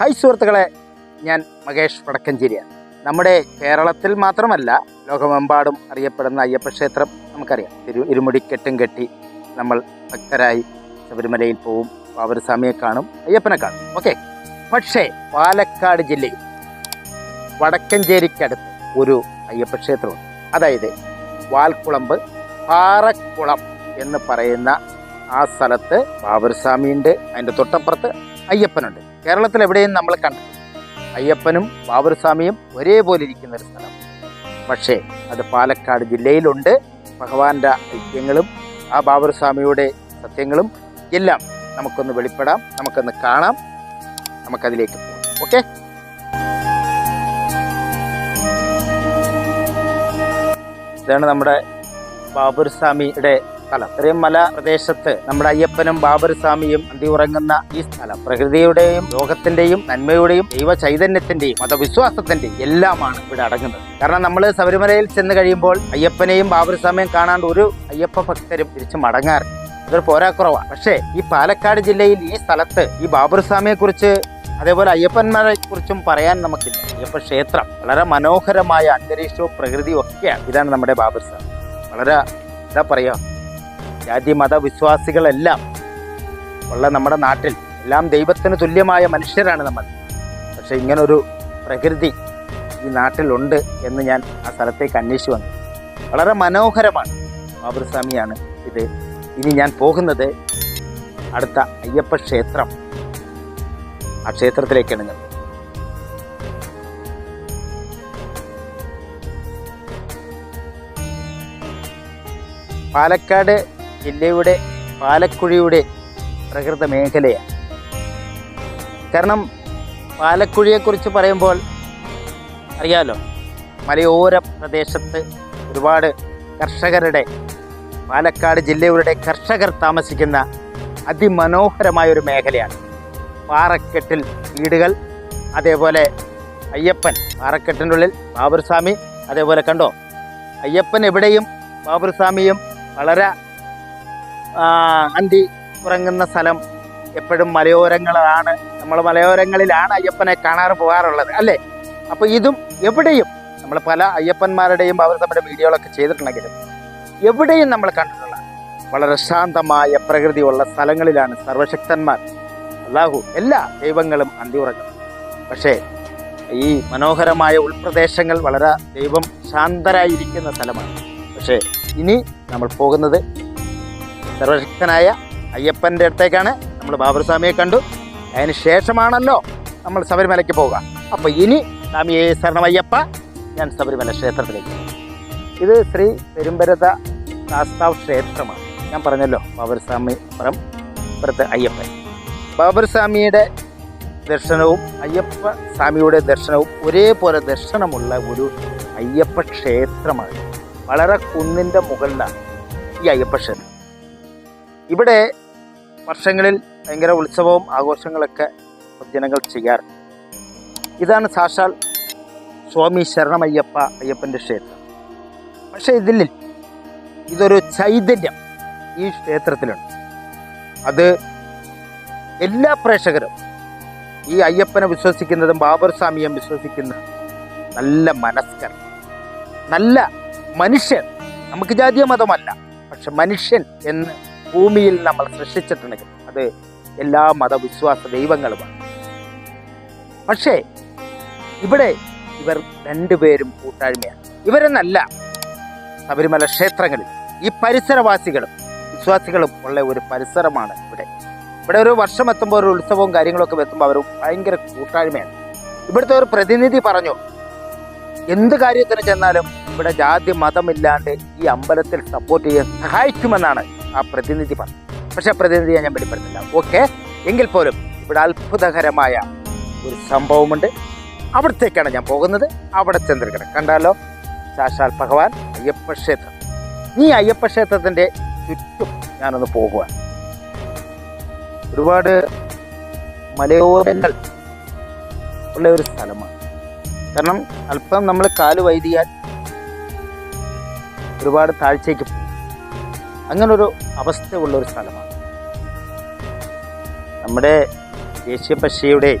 Hi സുഹൃത്തുക്കളെ ഞാൻ മകേഷ് വടക്കഞ്ചേരിയാണ്. നമ്മുടെ കേരളത്തിൽ മാത്രമല്ല ലോകമെമ്പാടും അറിയപ്പെടുന്ന അയ്യപ്പ ക്ഷേത്രം നമുക്കറിയാം. തിരു ഇരുമുടിക്കെട്ടും കെട്ടി നമ്മൾ ഭക്തരായി ശബരിമലയിൽ പോവും പാവരസ്വാമിയെ കാണും അയ്യപ്പനെ കാണും. ഓക്കെ പക്ഷേ പാലക്കാട് ജില്ലയിൽ വടക്കഞ്ചേരിക്കടുത്ത് ഒരു അയ്യപ്പ ക്ഷേത്രമുണ്ട്. അതായത് വാൽക്കുളമ്പ് പാറക്കുളം എന്ന് പറയുന്ന ആ സ്ഥലത്ത് ബാബർസ്വാമിയുണ്ട് അതിന്റെ തൊട്ടപ്പുറത്ത് അയ്യപ്പനുണ്ട്. കേരളത്തിൽ എവിടെയും നമ്മൾ കണ്ടു അയ്യപ്പനും ബാബുരസ്വാമിയും ഒരേപോലെ ഇരിക്കുന്ന ഒരു സ്ഥലം. പക്ഷേ അത് പാലക്കാട് ജില്ലയിലുണ്ട്. ഭഗവാന്റെ ഐക്യങ്ങളും ആ ബാബുരസ്വാമിയുടെ സത്യങ്ങളും എല്ലാം നമുക്കൊന്ന് വെളിപ്പെടാം. നമുക്കൊന്ന് കാണാം. നമുക്കതിലേക്ക് പോകാം. ഓക്കെ? ഇതാണ് നമ്മുടെ ബാബർസ്വാമിയുടെ സ്ഥലം. ഇത്രയും മല പ്രദേശത്ത് നമ്മുടെ അയ്യപ്പനും ബാബർസ്വാമിയും അന്തി ഉറങ്ങുന്ന ഈ സ്ഥലം പ്രകൃതിയുടെയും ലോകത്തിന്റെയും നന്മയുടെയും ദൈവ ചൈതന്യത്തിന്റെയും മതവിശ്വാസത്തിന്റെയും എല്ലാമാണ് ഇവിടെ അടങ്ങുന്നത്. കാരണം നമ്മൾ ശബരിമലയിൽ ചെന്ന് കഴിയുമ്പോൾ അയ്യപ്പനെയും ബാബർസ്വാമിയും കാണാണ്ട് ഒരു അയ്യപ്പ ഭക്തരും തിരിച്ചു മടങ്ങാറില്ല. അതൊരു പോരാക്കുറവാണ് പക്ഷേ ഈ പാലക്കാട് ജില്ലയിൽ ഈ സ്ഥലത്ത് ഈ ബാബർസ്വാമിയെ കുറിച്ച് അതേപോലെ അയ്യപ്പന്മാരെ കുറിച്ചും പറയാൻ നമുക്കില്ല. അയ്യപ്പ ക്ഷേത്രം വളരെ മനോഹരമായ അന്തരീക്ഷവും പ്രകൃതിയും ഒക്കെയാണ്. ഇതാണ് നമ്മുടെ ബാബർസ്വാമി വളരെ എന്താ പറയുക ജാതി മത ഉള്ള നമ്മുടെ നാട്ടിൽ എല്ലാം ദൈവത്തിന് തുല്യമായ മനുഷ്യരാണ് നമ്മൾ. പക്ഷെ ഇങ്ങനൊരു പ്രകൃതി ഈ നാട്ടിലുണ്ട് എന്ന് ഞാൻ ആ സ്ഥലത്തേക്ക് അന്വേഷിച്ചു വന്നു. വളരെ മനോഹരമാണ് ബാബർസ്വാമിയാണ് ഇത്. ഇനി ഞാൻ പോകുന്നത് അടുത്ത അയ്യപ്പ ക്ഷേത്രം. ആ ക്ഷേത്രത്തിലേക്കാണ് ഞാൻ പാലക്കാട് ജില്ലയുടെ പാലക്കുഴിയുടെ പ്രകൃത മേഖലയാണ്. കാരണം പാലക്കുഴിയെക്കുറിച്ച് പറയുമ്പോൾ അറിയാലോ മലയോര പ്രദേശത്ത് ഒരുപാട് കർഷകരുടെ പാലക്കാട് ജില്ലയുടെ കർഷകർ താമസിക്കുന്ന അതിമനോഹരമായ ഒരു മേഖലയാണ്. പാറക്കെട്ടിൽ വീടുകൾ അതേപോലെ അയ്യപ്പൻ പാറക്കെട്ടിന്റെ ഉള്ളിൽ ബാബുർസ്വാമി അതേപോലെ കണ്ടോ? അയ്യപ്പൻ എവിടെയും ബാബുർസ്വാമിയും വളരെ അന്തി ഉറങ്ങുന്ന സ്ഥലം എപ്പോഴും മലയോരങ്ങളാണ്. നമ്മൾ മലയോരങ്ങളിലാണ് അയ്യപ്പനെ കാണാറ് പോകാറുള്ളത് അല്ലേ? അപ്പോൾ ഇതും എവിടെയും നമ്മൾ പല അയ്യപ്പന്മാരുടെയും അവർ നമ്മുടെ വീഡിയോകളൊക്കെ ചെയ്തിട്ടുണ്ടെങ്കിലും എവിടെയും നമ്മൾ കണ്ടിട്ടുള്ള വളരെ ശാന്തമായ പ്രകൃതിയുള്ള സ്ഥലങ്ങളിലാണ് സർവശക്തന്മാർ. അള്ളാഹു എല്ലാ ദൈവങ്ങളും അന്തി ഉറങ്ങുന്നത് പക്ഷേ ഈ മനോഹരമായ ഉൾപ്രദേശങ്ങൾ വളരെ ദൈവം ശാന്തരായിരിക്കുന്ന സ്ഥലമാണ്. പക്ഷേ ഇനി നമ്മൾ പോകുന്നത് സർവശക്തനായ അയ്യപ്പന്റെ അടുത്തേക്കാണ് നമ്മൾ ബാബുസ്വാമിയെ കണ്ടു. അതിന് ശേഷമാണല്ലോ നമ്മൾ ശബരിമലയ്ക്ക് പോവുക. അപ്പോൾ ഇനി സ്വാമിയെ ശരണമയ്യപ്പ ഞാൻ ശബരിമല ക്ഷേത്രത്തിലേക്ക് ഇത് ശ്രീ പെരുമ്പരത ശാസ്താവ് ക്ഷേത്രമാണ്. ഞാൻ പറഞ്ഞല്ലോ ബാബുസ്വാമി പുറം ഇപ്പുറത്ത് അയ്യപ്പൻ. ബാബുസ്വാമിയുടെ ദർശനവും അയ്യപ്പ സ്വാമിയുടെ ദർശനവും ഒരേപോലെ ദർശനമുള്ള ഒരു അയ്യപ്പ ക്ഷേത്രമാണ്. വളരെ കുന്നിന്റെ മുകളിലാണ് ഈ അയ്യപ്പ ക്ഷേത്രം. ഇവിടെ വർഷങ്ങളിൽ ഭയങ്കര ഉത്സവവും ആഘോഷങ്ങളൊക്കെ ജനങ്ങൾ ചെയ്യാറുണ്ട് ഇതാണ് സാക്ഷാൽ സ്വാമി ശരണമയ്യപ്പ അയ്യപ്പന്റെ ക്ഷേത്രം. പക്ഷേ ഇതിൽ ഇതൊരു ചൈതന്യം ഈ ക്ഷേത്രത്തിലുണ്ട്. അത് എല്ലാ പ്രേക്ഷകരും ഈ അയ്യപ്പനെ വിശ്വസിക്കുന്നതും ബാബർ സ്വാമിയെ വിശ്വസിക്കുന്ന നല്ല മനസ്കർ നല്ല മനുഷ്യൻ. നമുക്ക് ജാതീയ മതമല്ല പക്ഷെ മനുഷ്യൻ എന്ന് ഭൂമിയിൽ നമ്മൾ സൃഷ്ടിച്ചിട്ടുണ്ടെങ്കിൽ അത് എല്ലാ മതവിശ്വാസ ദൈവങ്ങളുമാണ്. പക്ഷേ ഇവിടെ ഇവർ രണ്ടുപേരും കൂട്ടായ്മയാണ്. ഇവരെന്നല്ല ശബരിമല ക്ഷേത്രങ്ങളിൽ ഈ പരിസരവാസികളും വിശ്വാസികളും ഉള്ള ഒരു പരിസരമാണ് ഇവിടെ. ഇവിടെ ഒരു വർഷം എത്തുമ്പോൾ ഒരു ഉത്സവവും കാര്യങ്ങളൊക്കെ എത്തുമ്പോൾ അവർ ഭയങ്കര കൂട്ടായ്മയാണ്. ഇവിടുത്തെ ഒരു പ്രതിനിധി പറഞ്ഞു എന്ത് കാര്യത്തിന് ചെന്നാലും ഇവിടെ ജാതി മതമില്ലാണ്ട് ഈ അമ്പലത്തിൽ സപ്പോർട്ട് ചെയ്യാൻ സഹായിക്കുമെന്നാണ് ആ പ്രതിനിധി പറഞ്ഞു പക്ഷെ പ്രതിനിധിയെ ഞാൻ വെളിപ്പെടുത്തില്ല. ഓക്കെ എങ്കിൽ പോലും ഇവിടെ അത്ഭുതകരമായ ഒരു സംഭവമുണ്ട്. അവിടത്തേക്കാണ് ഞാൻ പോകുന്നത്. അവിടെ ചെന്നിരിക്കണം. കണ്ടാലോ? സാക്ഷാൽ ഭഗവാൻ അയ്യപ്പ ക്ഷേത്രം. ഈ അയ്യപ്പ ക്ഷേത്രത്തിന്റെ ചുറ്റും ഞാനൊന്ന് പോകുക ഒരുപാട് മലയോരങ്ങൾ ഉള്ള ഒരു സ്ഥലമാണ്. കാരണം അല്പം നമ്മൾ കാൽ വൈദിയാൽ ഒരുപാട് താഴ്ചയ്ക്ക് അങ്ങനൊരു അവസ്ഥയുള്ള ഒരു സ്ഥലമാണ്. നമ്മുടെ ദേശീയ പക്ഷിയുടെ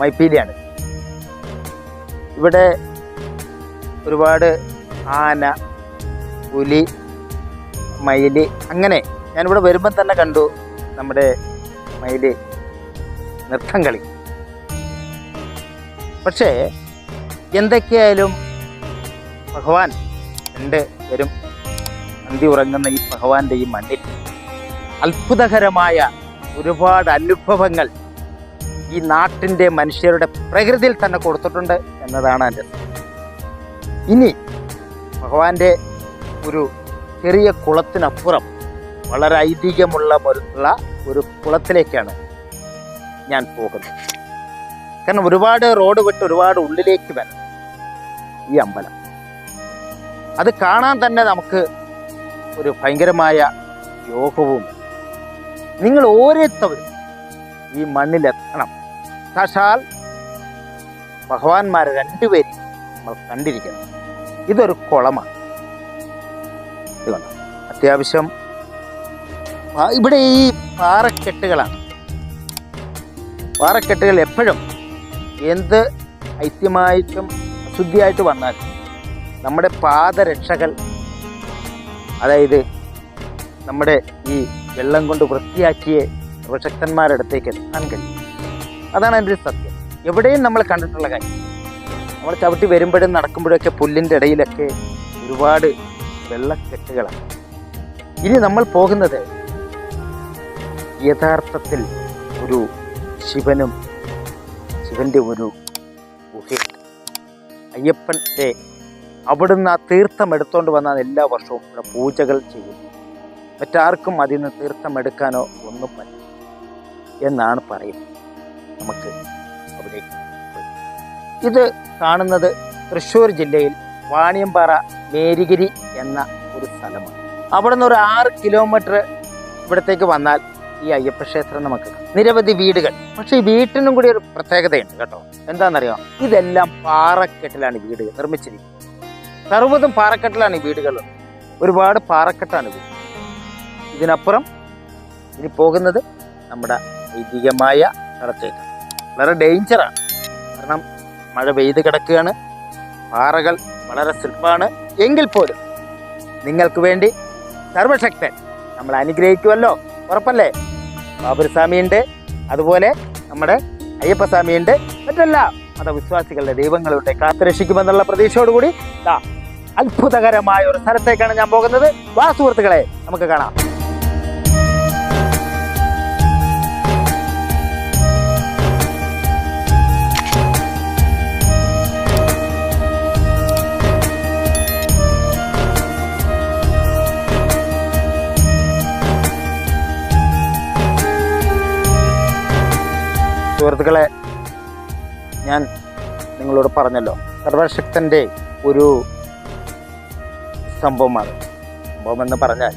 മൈപ്പീലിയാണ്. ഇവിടെ ഒരുപാട് ആന പുലി മയിൽ അങ്ങനെ ഞാനിവിടെ വരുമ്പം തന്നെ കണ്ടു നമ്മുടെ മയിൽ നൃത്തം കളി. പക്ഷേ എന്തൊക്കെയായാലും ഭഗവാൻ രണ്ട് വരും അന്തി ഉറങ്ങുന്ന ഈ ഭഗവാന്റെ ഈ മണ്ണിൽ അത്ഭുതകരമായ ഒരുപാട് അനുഭവങ്ങൾ ഈ നാട്ടിന്റെ മനുഷ്യരുടെ പ്രകൃതിയിൽ തന്നെ കൊടുത്തിട്ടുണ്ട് എന്നതാണ് എന്റെ ഇനി ഭഗവാന്റെ ഒരു ചെറിയ കുളത്തിനപ്പുറം വളരെ ഐതിഹ്യമുള്ള ഒരു കുളത്തിലേക്കാണ് ഞാൻ പോകുന്നത്. കാരണം ഒരുപാട് റോഡ് വിട്ട് ഒരുപാട് ഉള്ളിലേക്ക് വരണം ഈ അമ്പലം. അത് കാണാൻ തന്നെ നമുക്ക് ഒരു ഭയങ്കരമായ യോഗവും നിങ്ങൾ ഓരോരുത്തവരും ഈ മണ്ണിലെത്തണം സാക്ഷാൽ ഭഗവാന്മാരെ രണ്ടുപേരും നമ്മൾ കണ്ടിരിക്കണം. ഇതൊരു കുളമാണ്. ഇത് കണ്ടോ? അത്യാവശ്യം ഇവിടെ ഈ പാറക്കെട്ടുകളാണ്. പാറക്കെട്ടുകൾ എപ്പോഴും എന്ത് ഐത്യമായിട്ടും അശുദ്ധിയായിട്ട് വന്നാൽ നമ്മുടെ പാദരക്ഷകൾ അതായത് നമ്മുടെ ഈ വെള്ളം കൊണ്ട് വൃത്തിയാക്കിയ പ്രശക്തന്മാരുടെ അടുത്തേക്ക് എത്താൻ കഴിയും. അതാണ് ഒരു സത്യം. എവിടെയും നമ്മൾ കണ്ടിട്ടുള്ള കാര്യം. നമ്മൾ ചവിട്ടി വരുമ്പോഴും നടക്കുമ്പോഴൊക്കെ പുല്ലിന്റെ ഇടയിലൊക്കെ ഒരുപാട് വെള്ളക്കെട്ടുകളാണ്. ഇനി നമ്മൾ പോകുന്നത് യഥാർത്ഥത്തിൽ ഒരു ശിവനും ശിവന്റെ ഒരു ഗുഹയുണ്ട് അയ്യപ്പന്റെ അവിടുന്ന് ആ തീർത്ഥം എടുത്തുകൊണ്ട് വന്നാൽ എല്ലാ വർഷവും ഇവിടെ പൂജകൾ ചെയ്യും. മറ്റാർക്കും അതിൽ നിന്ന് തീർത്ഥം എടുക്കാനോ ഒന്നും പറ്റില്ല എന്നാണ് പറയുന്നത്. നമുക്ക് അവിടേക്ക് ഇത് കാണുന്നത് തൃശ്ശൂർ ജില്ലയിൽ വാണിയമ്പാറ മേരിഗിരി എന്ന ഒരു സ്ഥലമാണ്. അവിടെ നിന്ന് ഒരു ആറ് കിലോമീറ്റർ ഇവിടത്തേക്ക് വന്നാൽ ഈ അയ്യപ്പ ക്ഷേത്രം നമുക്ക് നിരവധി വീടുകൾ. പക്ഷെ ഈ വീട്ടിനും കൂടി ഒരു പ്രത്യേകതയുണ്ട് കേട്ടോ. എന്താണെന്നറിയോ? ഇതെല്ലാം പാറക്കെട്ടിലാണ് വീട് നിർമ്മിച്ചിരിക്കുന്നത്. സർവതും പാറക്കെട്ടിലാണ് ഈ വീടുകൾ. ഒരുപാട് പാറക്കെട്ടാണ് വീട് ഇതിനപ്പുറം ഇനി പോകുന്നത് നമ്മുടെ ഐതിഹ്യമായ സ്ഥലത്തേക്ക് വളരെ ഡേഞ്ചറാണ് കാരണം മഴ പെയ്ത് കിടക്കുകയാണ്. പാറകൾ വളരെ സ്ലിപ്പാണ് എങ്കിൽ പോലും നിങ്ങൾക്ക് വേണ്ടി സർവശക്തൻ നമ്മൾ അനുഗ്രഹിക്കുമല്ലോ ഉറപ്പല്ലേ? ബാബുരസ്വാമിയുണ്ട് അതുപോലെ നമ്മുടെ അയ്യപ്പസ്വാമിയുണ്ട്. മറ്റെല്ലാ മതവിശ്വാസികളുടെ ദൈവങ്ങളുടെ കാത്തുരക്ഷിക്കുമെന്നുള്ള പ്രതീക്ഷയോടുകൂടി അത്ഭുതകരമായ ഒരു സ്ഥലത്തേക്കാണ് ഞാൻ പോകുന്നത്. വാ സുഹൃത്തുക്കളെ നമുക്ക് കാണാം. സുഹൃത്തുക്കളെ ഞാൻ നിങ്ങളോട് പറഞ്ഞല്ലോ സർവശക്തന്റെ ഒരു സംഭവമാണ്. സംഭവം എന്ന് പറഞ്ഞാൽ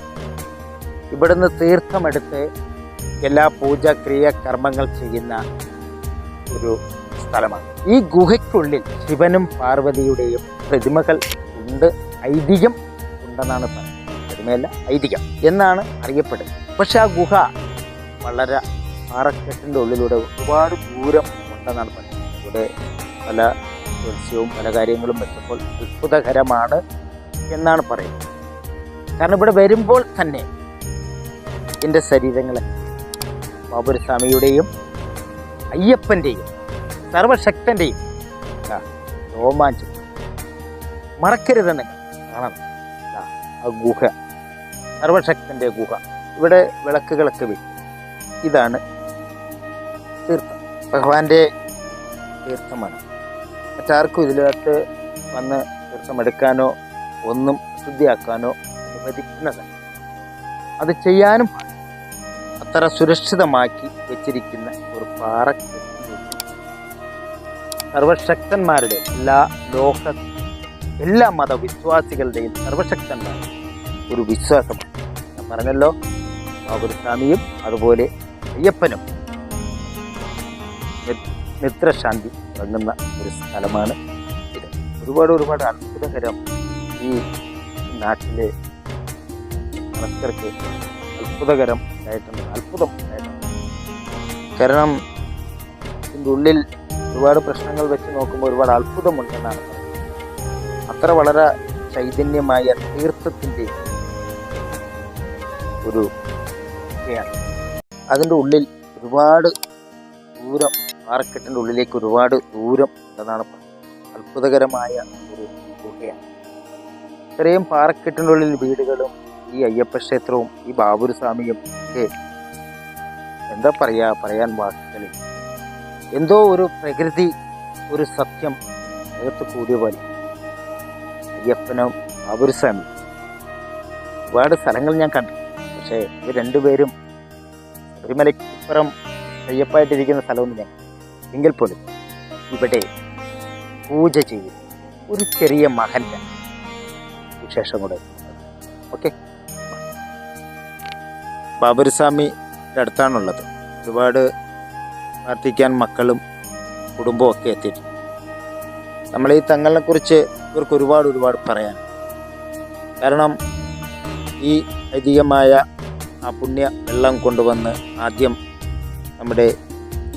ഇവിടുന്ന് തീർത്ഥമെടുത്ത് എല്ലാ പൂജാക്രിയ കർമ്മങ്ങൾ ചെയ്യുന്ന ഒരു സ്ഥലമാണ്. ഈ ഗുഹയ്ക്കുള്ളിൽ ശിവനും പാർവതിയുടെയും പ്രതിമകൾ ഉണ്ട്. ഐതിഹ്യം ഉണ്ടെന്നാണ് പറയുന്നത്. പ്രതിമയല്ല ഐതിഹ്യം എന്നാണ് അറിയപ്പെടുന്നത്. പക്ഷെ ആ ഗുഹ വളരെ പാറക്കെട്ടിന്റെ ഉള്ളിലൂടെ ഒരുപാട് ദൂരം ഉണ്ടെന്നാണ് പറയുന്നത്. ഇവിടെ പല ദൃശ്യവും പല കാര്യങ്ങളും വെച്ചപ്പോൾ അത്ഭുതകരമാണ്. എന്നാണ് പറയുന്നത്. കാരണം ഇവിടെ വരുമ്പോൾ തന്നെ എന്റെ ശരീരങ്ങളെ ബാബുരസ്വാമിയുടെയും അയ്യപ്പന്റെയും സർവശക്തന്റെയും രോമാഞ്ചം. മറക്കരുതെന്ന് കാണണം. ദാ ആ ഗുഹ സർവശക്തന്റെ ഗുഹ. ഇവിടെ വിളക്കുകളൊക്കെ വെക്കും. ഇതാണ് തീർത്ഥം. ഭഗവാന്റെ തീർത്ഥമാണ്. മറ്റാർക്കും ഇതിനകത്ത് വന്ന് തീർത്ഥമെടുക്കാനോ ഒന്നും ശുദ്ധിയാക്കാനോ അനുവദിക്കുന്നതല്ല അത് ചെയ്യാനും. അത്ര സുരക്ഷിതമാക്കി വെച്ചിരിക്കുന്ന ഒരു പാറ സർവശക്തന്മാരുടെ എല്ലാ ലോക എല്ലാ മതവിശ്വാസികളുടെയും സർവശക്തന്മാർ ഒരു വിശ്വാസമാണ്. ഞാൻ പറഞ്ഞല്ലോ ബാബുസ്വാമിയും അതുപോലെ അയ്യപ്പനും മിത്രശാന്തി തുടങ്ങുന്ന ഒരു സ്ഥലമാണ് ഇത്. ഒരുപാട് ഒരുപാട് അത്ഭുതകരം ഈ നാട്ടിലെ കർഷകർക്ക് അത്ഭുതകരം ഉണ്ടായിട്ടുണ്ട് അത്ഭുതം കാരണം ഇതിന്റെ ഉള്ളിൽ ഒരുപാട് പ്രശ്നങ്ങൾ വെച്ച് നോക്കുമ്പോൾ ഒരുപാട് അത്ഭുതമുണ്ടെന്നാണ് അത്ര വളരെ ചൈതന്യമായ തീർത്ഥത്തിന്റെ ഒരു അതിന്റെ ഉള്ളിൽ ഒരുപാട് ദൂരം പാറക്കെട്ടിന്റെ ഉള്ളിലേക്ക് ഒരുപാട് ദൂരം എന്നാണ് അത്ഭുതകരമായ ഒരു ഗുഹയാണ്. ഇത്രയും പാറക്കെട്ടിനുള്ളിൽ വീടുകളും ഈ അയ്യപ്പ ക്ഷേത്രവും ഈ ബാബുരു സ്വാമിയും ഒക്കെ എന്താ പറയാ പറയാൻ വാക്കുകളിൽ എന്തോ ഒരു പ്രകൃതി ഒരു സത്യം അകത്ത് കൂടിയ പോലെ. അയ്യപ്പനും ബാബുരു സ്വാമി ഒരുപാട് സ്ഥലങ്ങൾ ഞാൻ കണ്ടു. പക്ഷേ ഇവർ രണ്ടുപേരും ശബരിമലയ്ക്കപ്പുറം അയ്യപ്പായിട്ടിരിക്കുന്ന സ്ഥലമൊന്നും ഞാൻ എങ്കിൽ പോലും ഇവിടെ പൂജ ചെയ്യും ഒരു ചെറിയ മകന്റെ വിശേഷം കൂടെ ഓക്കെ? ബാബുരസ്വാമിയുടെ അടുത്താണുള്ളത്. ഒരുപാട് പ്രാർത്ഥിക്കാൻ മക്കളും കുടുംബവും ഒക്കെ എത്തിയിട്ടുണ്ട്. നമ്മൾ ഈ തങ്ങളിനെ കുറിച്ച് ഇവർക്ക് ഒരുപാട് ഒരുപാട് പറയാൻ. കാരണം ഈ ഐതിഹ്യമായ ആ പുണ്യ വെള്ളം കൊണ്ടുവന്ന് ആദ്യം നമ്മുടെ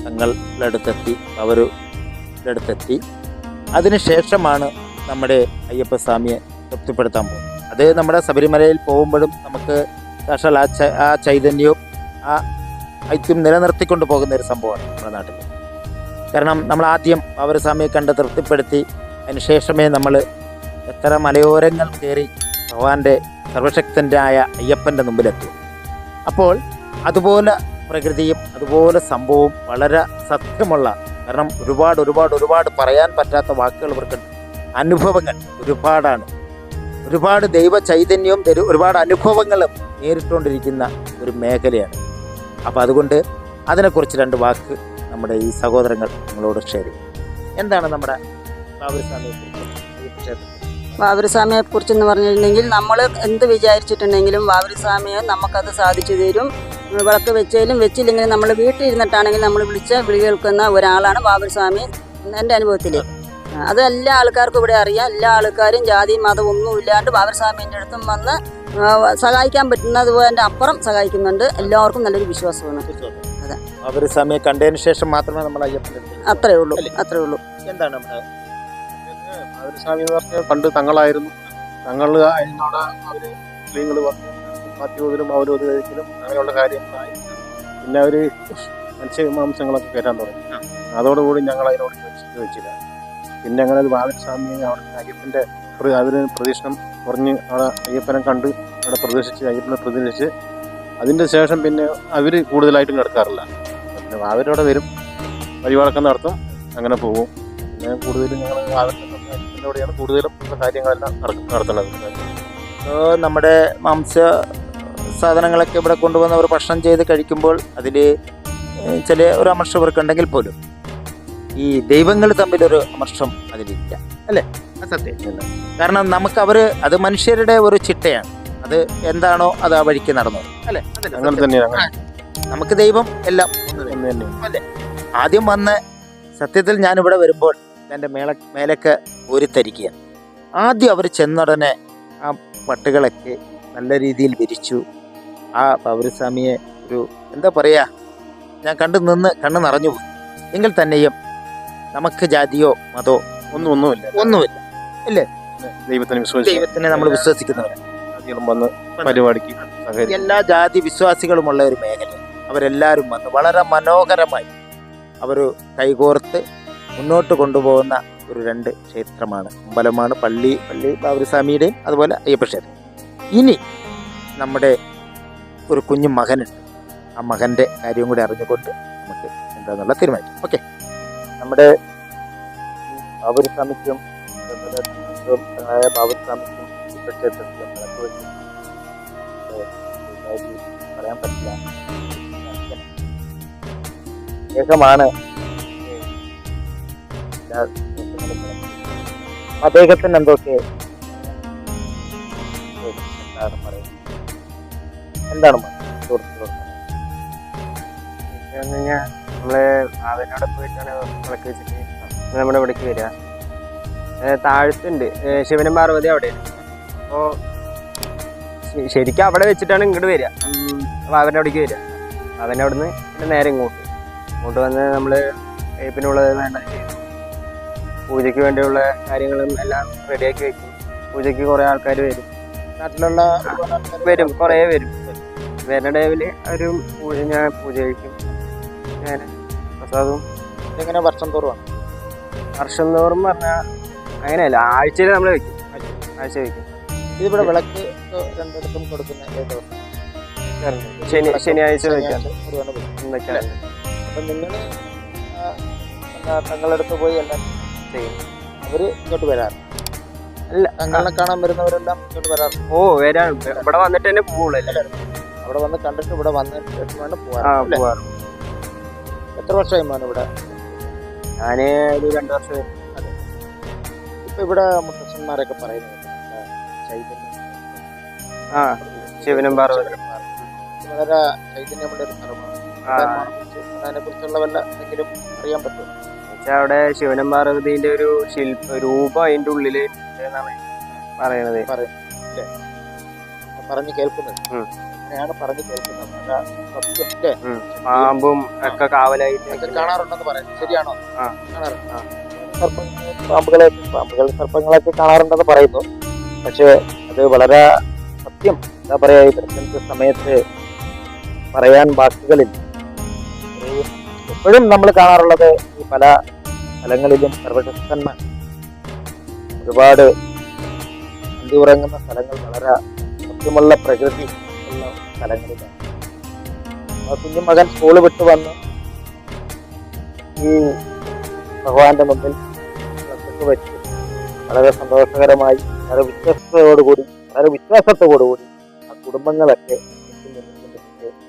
തങ്ങളുടെ അടുത്തെത്തി അവരുടെ അടുത്തെത്തി. അതിനുശേഷമാണ് നമ്മുടെ അയ്യപ്പസ്വാമിയെ തൃപ്തിപ്പെടുത്താൻ പോകും. അത് നമ്മുടെ ശബരിമലയിൽ പോകുമ്പോഴും നമുക്ക് സ്പെഷ്യൽ ആ ആ ചൈതന്യവും ആ ഐക്യം നിലനിർത്തിക്കൊണ്ട് പോകുന്ന ഒരു സംഭവമാണ് നമ്മുടെ നാട്ടിൽ. കാരണം നമ്മൾ ആദ്യം ബാബരസ്വാമിയെ കണ്ട് തൃപ്തിപ്പെടുത്തി അതിനുശേഷമേ നമ്മൾ എത്ര മലയോരങ്ങൾ കയറി ഭഗവാന്റെ സർവശക്തന്റെ ആയ അയ്യപ്പന്റെ മുമ്പിലെത്തും. അപ്പോൾ അതുപോലെ പ്രകൃതിയും അതുപോലെ സംഭവവും വളരെ സത്യമുള്ള കാരണം ഒരുപാട് ഒരുപാട് ഒരുപാട് പറയാൻ പറ്റാത്ത വാക്കുകൾ ഇവർക്കുണ്ട്. അനുഭവങ്ങൾ ഒരുപാടാണ്. ഒരുപാട് ദൈവ ചൈതന്യവും ഒരുപാട് അനുഭവങ്ങളും നേരിട്ടുകൊണ്ടിരിക്കുന്ന ഒരു മേഖലയാണ്. അപ്പോൾ അതുകൊണ്ട് അതിനെക്കുറിച്ച് രണ്ട് വാക്ക് നമ്മുടെ ഈ സഹോദരങ്ങൾ നമ്മളോട് ഷെയർ എന്താണ് നമ്മുടെ ബാബുസ്വാമിയെ കുറിച്ച് എന്ന് പറഞ്ഞിട്ടുണ്ടെങ്കിൽ നമ്മൾ എന്ത് വിചാരിച്ചിട്ടുണ്ടെങ്കിലും വാവരസ്വാമിയെ നമുക്കത് സാധിച്ചു തരും. വിളക്ക് വെച്ചാലും വെച്ചില്ലെങ്കിലും നമ്മൾ വീട്ടിൽ ഇരുന്നിട്ടാണെങ്കിൽ നമ്മൾ വിളിച്ച വിളി കേൾക്കുന്ന ഒരാളാണ് വാവരസ്വാമി എന്റെ അനുഭവത്തിൽ അത് എല്ലാ ആൾക്കാർക്കും ഇവിടെ അറിയാം. എല്ലാ ആൾക്കാരും ജാതി മതം ഒന്നും ഇല്ലാണ്ട് ബാബർസ്വാമിന്റെ അടുത്തും വന്ന് സഹായിക്കാൻ പറ്റുന്നത് പോലെ അപ്പുറം സഹായിക്കുന്നുണ്ട്. എല്ലാവർക്കും നല്ലൊരു വിശ്വാസമാണ്. അതെ. ബാബുസ്വാമിയെ കണ്ടതിന് ശേഷം മാത്രമേ നമ്മൾ അത്രേ ഉള്ളൂ. അത്രേ ഉള്ളൂ. എന്താണ് നമ്മുടെ സ്വാമി എന്ന് പറഞ്ഞാൽ പണ്ട് തങ്ങളായിരുന്നു. തങ്ങൾ അതിനോട് അവർ മുസ്ലിങ്ങൾ വന്ന്. മാധ്യമത്തിലും അവരോട് കഴിക്കലും അങ്ങനെയുള്ള കാര്യങ്ങളായി. പിന്നെ അവർ മത്സ്യ മാംസങ്ങളൊക്കെ കയറ്റാൻ തുടങ്ങി. അതോടുകൂടി ഞങ്ങൾ അതിനോട് ചോദിച്ചില്ല വെച്ചില്ല. പിന്നെ അങ്ങനെ അത് ബാലസ്വാമി അവിടെ അയ്യപ്പന്റെ അതിന് പ്രദക്ഷിണം കുറഞ്ഞ് അവിടെ അയ്യപ്പനെ കണ്ട് അവിടെ പ്രദർശിച്ച് അയ്യപ്പനെ പ്രദർശിച്ച് അതിന്റെ ശേഷം പിന്നെ അവർ കൂടുതലായിട്ടും കിടക്കാറില്ല. പിന്നെ അവരവിടെ വരും വഴിവഴക്കം നടത്തും അങ്ങനെ പോകും. പിന്നെ കൂടുതലും ഞങ്ങൾ അവിടെയാണ് കൂടുതലും കാര്യങ്ങളെല്ലാം നടത്തുന്നത്. നമ്മുടെ മാംസ സാധനങ്ങളൊക്കെ ഇവിടെ കൊണ്ടുവന്ന് അവർ ഭക്ഷണം ചെയ്ത് കഴിക്കുമ്പോൾ അതിൽ ചില ഒരു അമർഷവർക്കുണ്ടെങ്കിൽ പോലും ഈ ദൈവങ്ങൾ തമ്മിലൊരു അമർഷം അതിലില്ല അല്ലേ? സത്യം. കാരണം നമുക്ക് അവർ അത് മനുഷ്യരുടെ ഒരു ചിട്ടയാണ്. അത് എന്താണോ അത് ആ വഴിക്ക് നടന്നു അല്ലേ? അങ്ങനെ? തന്നെയാണ്. നമുക്ക് ദൈവം എല്ലാം അല്ലെ? ആദ്യം വന്ന് സത്യത്തിൽ ഞാൻ ഇവിടെ വരുമ്പോൾ എന്റെ മേള മേലൊക്കെ ഊരിത്തരിക്കുകയാണ് ആദ്യം അവർ ചെന്നുടനെ ആ പട്ടുകളൊക്കെ നല്ല രീതിയിൽ വിരിച്ചു. ആ പൗരസ്വാമിയെ ഒരു എന്താ പറയുക ഞാൻ കണ്ടു നിന്ന് കണ്ണ് നിറഞ്ഞു പോയി. എങ്കിൽ തന്നെയും നമുക്ക് ജാതിയോ മതോ ഒന്നും ഒന്നുമില്ല. ഒന്നുമില്ല. അല്ലേ ദൈവത്തിനെ ദൈവത്തിനെ നമ്മൾ വിശ്വസിക്കുന്നവരാണ് ജാതികളും വന്ന് പരിപാടിക്ക് സഹകരിക്കും. എല്ലാ ജാതി വിശ്വാസികളുമുള്ള ഒരു മേഖല. അവരെല്ലാവരും വന്ന് വളരെ മനോഹരമായി അവർ കൈകോർത്ത് മുന്നോട്ട് കൊണ്ടുപോകുന്ന ഒരു രണ്ട് ക്ഷേത്രമാണ്. അമ്പലമാണ് പള്ളി പള്ളി ബാബുസ്വാമിയുടെയും അതുപോലെ അയ്യപ്പ ക്ഷേത്രം ഇനി നമ്മുടെ ഒരു കുഞ്ഞു മകനുണ്ട്. ആ മകന്റെ കാര്യം കൂടി അറിഞ്ഞുകൊണ്ട് നമുക്ക് എന്താണെന്നുള്ള തീരുമാനിക്കാം. ഓക്കെ. നമ്മുടെ അവർ അതുപോലെ ബാബുസ്വാമിക്കും അയ്യപ്പ ക്ഷേത്രത്തിലും പറയാൻ പറ്റില്ല അദ്ദേഹമാണ്. അദ്ദേഹത്തിന് എന്തൊക്കെ എന്താണ് പറയുന്നത് എന്താണ് പറയുന്നത്? സുഹൃത്തുക്കളോട് നമ്മൾ അവനോടെ പോയിട്ടാണ് വിളക്ക് വെച്ചിട്ട് നമ്മുടെ ഇവിടേക്ക് വരിക. താഴത്തുണ്ട്. ശിവനും പാർവതി അവിടെ. അപ്പോ ശ- ശരിക്കും അവിടെ വെച്ചിട്ടാണ് ഇങ്ങോട്ട് വരിക. അപ്പൊ അവന്റെ അവിടേക്ക് വരിക. അവന്റെ അവിടുന്ന് പിന്നെ നേരെ ഇങ്ങോട്ട്. ഇങ്ങോട്ട് വന്ന് നമ്മൾ അയ്യപ്പനുള്ളത് വേണ്ട പൂജയ്ക്ക് വേണ്ടിയുള്ള കാര്യങ്ങളും എല്ലാം റെഡിയാക്കി വെക്കും. പൂജയ്ക്ക് കുറേ ആൾക്കാർ വരും. നാട്ടിലുള്ള വരും. കുറേ വരും. വരുന്ന ടൈമിൽ ഒരു പൂജ ഞാൻ പൂജ കഴിക്കും. പ്രസാദവും ഇതെങ്ങനെ വർഷം തോറുമാണ് വർഷം തോറും പറഞ്ഞാൽ അങ്ങനെയല്ല ആഴ്ചയിൽ നമ്മൾ വെക്കും. ആഴ്ച വെക്കും. ഇതിവിടെ വിളക്ക് രണ്ടിടത്തും കൊടുക്കുന്ന ഏത് ശനി ശനിയാഴ്ച വെക്കാം. അപ്പം നിങ്ങൾ തങ്ങളടുത്ത് പോയി എല്ലാം ചെയ്യും. അവർ ഇങ്ങോട്ട് വരാറ്. അല്ല തങ്ങളെ കാണാൻ വരുന്നവരെല്ലാം ഇങ്ങോട്ട് വരാറ്. ഓ വരാൻ ഇവിടെ വന്നിട്ട് തന്നെ പോവുള്ളൂ എല്ലാവരും അവിടെ വന്ന് കണ്ടിട്ട് ഇവിടെ വന്നിട്ട് വേണം ആ പോവാറ്. എത്ര വർഷമായി മോൻ ഇവിടെ? ഞാൻ ഒരു രണ്ട് വർഷം ഇപ്പൊ ഇവിടെ മുത്തച്ഛന്മാരൊക്കെ പറയുന്നത് ചൈതന്യം? ആ ശിവനും പാർവതി വളരെ ചൈതന്യമുള്ള ഒരു സ്ഥലമാണ്. അതിനെ കുറിച്ചുള്ള വല്ല എന്തെങ്കിലും അറിയാൻ പറ്റും അവിടെ ശിവനും പാർവതിന്റെ ഒരു ശില്പ രൂപം അതിന്റെ ഉള്ളിൽ എന്നാണ് പറയണത് പറഞ്ഞു കേൾക്കുന്നത്. അങ്ങനെയാണ് പറഞ്ഞു കേൾക്കുന്നത്. പാമ്പും ഒക്കെ കാവലായിട്ട് കാണാറുണ്ടെന്ന് പറയാം. ശരിയാണോ. കാണാറുണ്ട് പാമ്പുകളെ പാമ്പുകൾ സർപ്പങ്ങളൊക്കെ കാണാറുണ്ടെന്ന് പറയുന്നു. പക്ഷേ അത് വളരെ സത്യം. എന്താ പറയാ ഈ ദർശനത്തെ സമയത്ത് പറയാൻ വാക്കുകളില്ല. എപ്പോഴും നമ്മൾ കാണാറുള്ളത് ഈ പല സ്ഥലങ്ങളിലും സർവശക്തന്മാർ ഒരുപാട് അന്തി ഉറങ്ങുന്ന സ്ഥലങ്ങൾ വളരെ സത്യമുള്ള പ്രകൃതി ഉള്ള സ്ഥലങ്ങളിലാണ്. കുഞ്ഞു മകൻ സ്കൂൾ വിട്ട് വന്ന് ഈ ഭഗവാന്റെ മുമ്പിൽ വെച്ച് വളരെ സന്തോഷകരമായി വളരെ വിശ്വാസത്തോടുകൂടി വളരെ വിശ്വാസത്തോടുകൂടി ആ കുടുംബങ്ങളൊക്കെ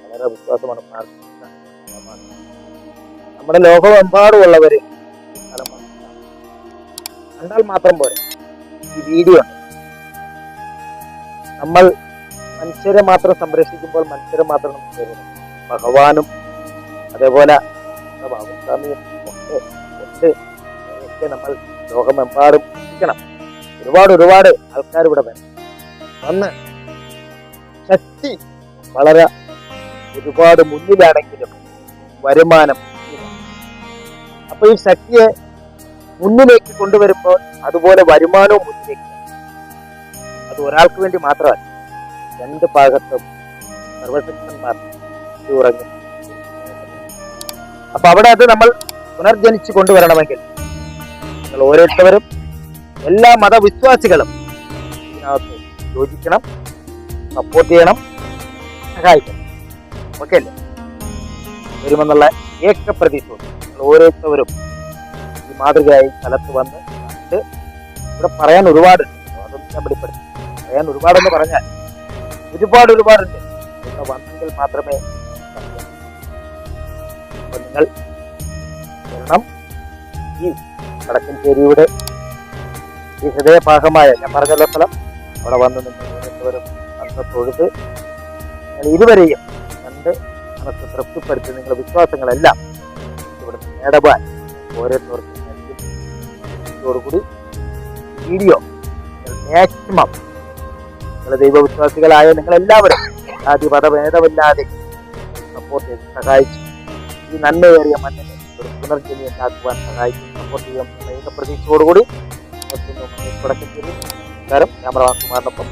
വളരെ വിശ്വാസമാണ് പ്രാർത്ഥിക്കുന്ന നമ്മുടെ ലോകമെമ്പാടുമുള്ളവര് കണ്ടാൽ മാത്രം പോരെ. ഈ വീഡിയോ നമ്മൾ മനുഷ്യരെ മാത്രം സംരക്ഷിക്കുമ്പോൾ മനുഷ്യരെ മാത്രം നമുക്ക് ഭഗവാനും അതേപോലെ ബാബുസ്വാമിയും ഒക്കെ ഒക്കെ നമ്മൾ ലോകമെമ്പാടും എത്തിക്കണം ഒരുപാട് ഒരുപാട് ആൾക്കാർ ഇവിടെ വരണം വന്ന് ശക്തി വളരെ ഒരുപാട് മുന്നിലാണെങ്കിലും വരുമാനം. അപ്പൊ ഈ ശക്തിയെ മുന്നിലേക്ക് കൊണ്ടുവരുമ്പോൾ അതുപോലെ വരുമാനവും മുന്നിലേക്ക് അത് ഒരാൾക്ക് വേണ്ടി മാത്രമല്ല രണ്ട് ഭാഗത്തും സർവശക്തന്മാർ ഉറങ്ങും. അപ്പൊ അവിടെ അത് നമ്മൾ പുനർജനിച്ചു കൊണ്ടുവരണമെങ്കിൽ നിങ്ങൾ ഓരോരുത്തരും എല്ലാ മതവിശ്വാസികളും ഇതിനകത്ത് യോജിക്കണം സപ്പോർട്ട് ചെയ്യണം സഹായിക്കണം. ഓക്കെ അല്ലേ? വരുമെന്നുള്ള ഏക പ്രതീക്ഷ നിങ്ങൾ ഓരോരുത്തരും ഈ മാതൃകയായി സ്ഥലത്ത് വന്ന് ഇവിടെ പറയാൻ ഒരുപാടുണ്ട്. അതൊന്നും ഞാൻ വെളിപ്പെടുത്തി പറയാൻ ഒരുപാടെന്ന് പറഞ്ഞാൽ ഒരുപാട് ഒരുപാടുണ്ട് നിങ്ങൾ വന്നെങ്കിൽ മാത്രമേ. അപ്പൊ നിങ്ങൾ വരണം ഈ വടക്കഞ്ചേരിയുടെ ഈ ഹൃദയഭാഗമായ ഞാൻ പറഞ്ഞല്ലോ സ്ഥലം അവിടെ വന്ന് നിങ്ങൾ ഓരോരുത്തരും അന്ന് തൊഴുത് നിങ്ങൾ ഇരുവരെയും കണ്ട് മനസ്സ് തൃപ്തിപ്പെടുത്തി നിങ്ങളുടെ വിശ്വാസങ്ങളെല്ലാം ഇവിടെ നേടുവാൻ ഓരോരുത്തർക്കും നൽകും കൂടി വീഡിയോ മാക്സിമം നിങ്ങൾ ദൈവവിശ്വാസികളായ നിങ്ങളെല്ലാവരും ജാതി മതഭേദമില്ലാതെ സപ്പോർട്ട് ചെയ്ത് സഹായിച്ചു ഈ നന്മയേറിയ മണ്ണിനെ ഒരു പുനർജനി ഉണ്ടാക്കുവാൻ സഹായിക്കും സപ്പോർട്ട് ചെയ്യാൻ പ്രതീക്ഷയോടുകൂടി തുടക്കം ചെയ്തു നമസ്കാരം. ക്യാമറമാൻ കുമാറിനൊപ്പം